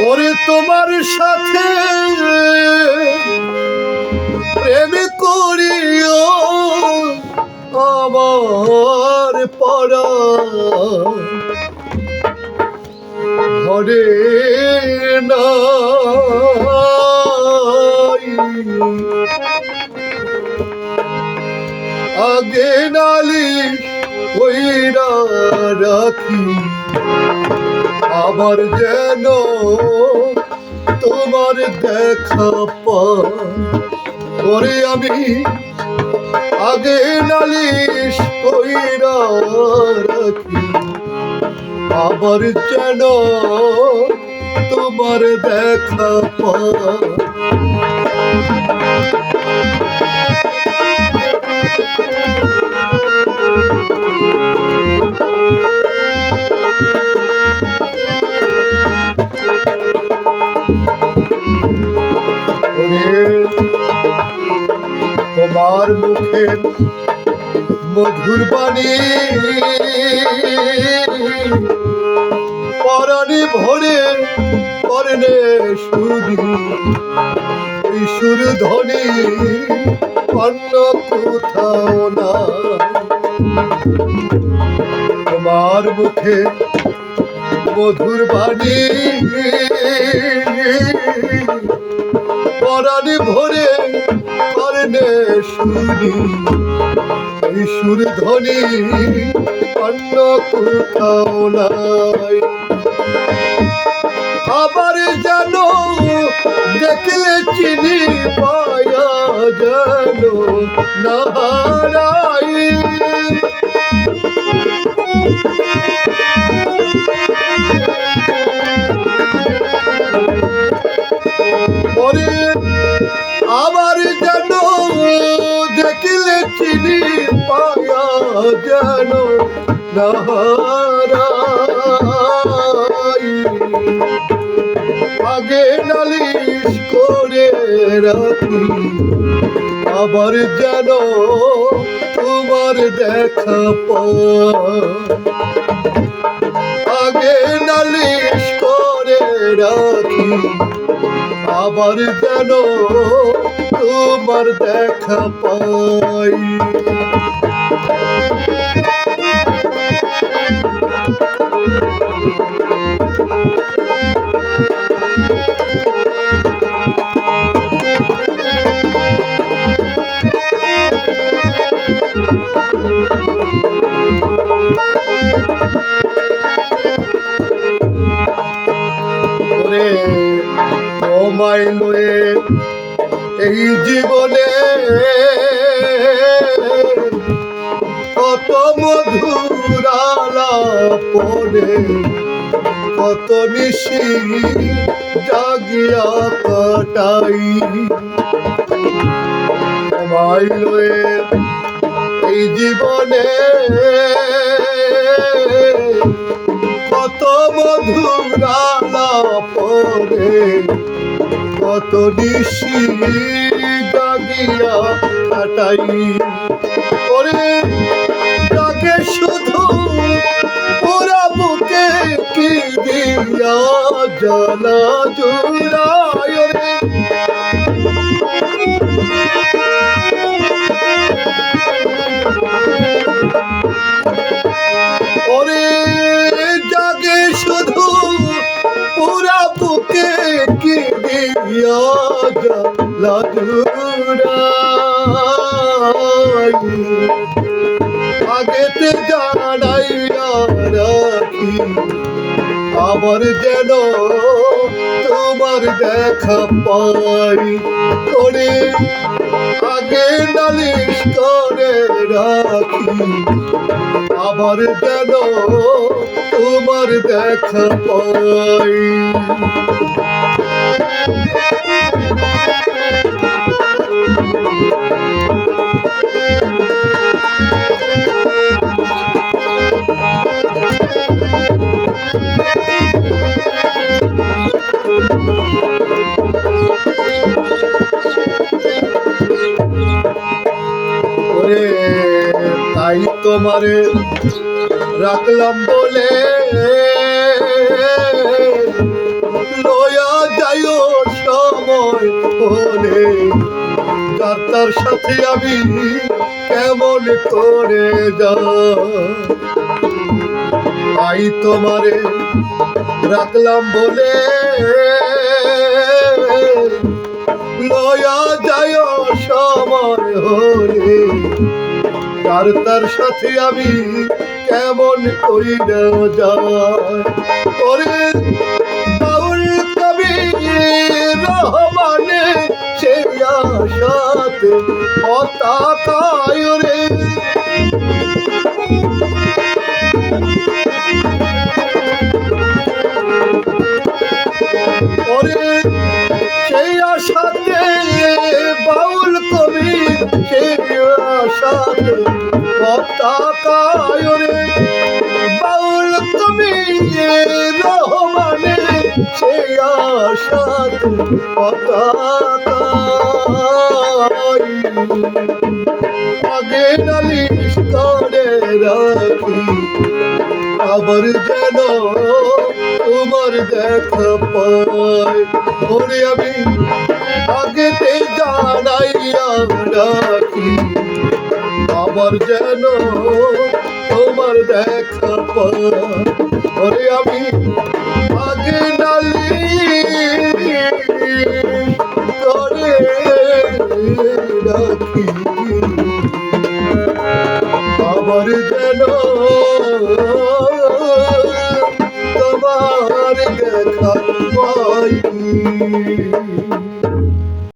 ওরে তোমার সাথে প্রেম করিও আমার পড়া। ঘরে নাই। আগে নালি কইরা রাখি। আবার যেন তোমার দেখা পরে আমি আগে নালিশ কইরা রাখি, আবার যেন তোমার দেখা পায় ওরে তোমার মুখের মধুর বাণী। পরাণে ভরে পরনে সুরি সুর ধ্বনি অন্য কোথাও না তোমার মুখে মধুর বাণী। পরাণে ভরে কর্ণে শুনি এই সুর ধ্বনি অন্য কোথাও নাই। আবার যেন দেখলে চিনি পায়া যেন নারাই চিনি পায়া যেন আগে নালিশ করে রাখি আবার যেন তোমার দেখা পায় আগে নালিশ রাখি। আবার যেন তোমার দেখা পাই। ওরে তোমায় লয়ে এই জীবনে কত মধুরালা পরে কত নিশি জাগিয়া কাটাই। তোমায় লয়ে এই জীবনে কত মধুরালা পরে কত নিশি গাগিয়া কাটাই। ওরে তাকে শুধু ওরা বুকে কি দিয়া জ্বালা জুড়ায় রে। আগেতে জানাইয়া রাখি আবার যেন তোমার দেখা পাই করে আগে নালিশ করে রাখি। আবার কেন তোমার দেখা পাই? তোমারে রাখলাম বলে। লয়া যাইও সময় হলে সাথে আমি কেমন করে যা আই তোমারে রাখলাম বলে। লয়া যায় সময় হলে তার তার সাথে আমি কেমন করি না যায়। ওরে বাউল কবি রহমানে সে আশাতে পতাকায় রে। ওরে সেই আশাতে পতাকায় রে বাউল কবি রহমানে সেই আশাতে পতাকায়। আগে নালিশ করে রাখি, আবার যেন তোমার দেখা পায় ওরে আমি আগেতে জানাইয়া রাখি আবার যেন তোমার দেখা পরে আমি আগে নালি রাখি। আবার যেন তোমার দেখা পাই।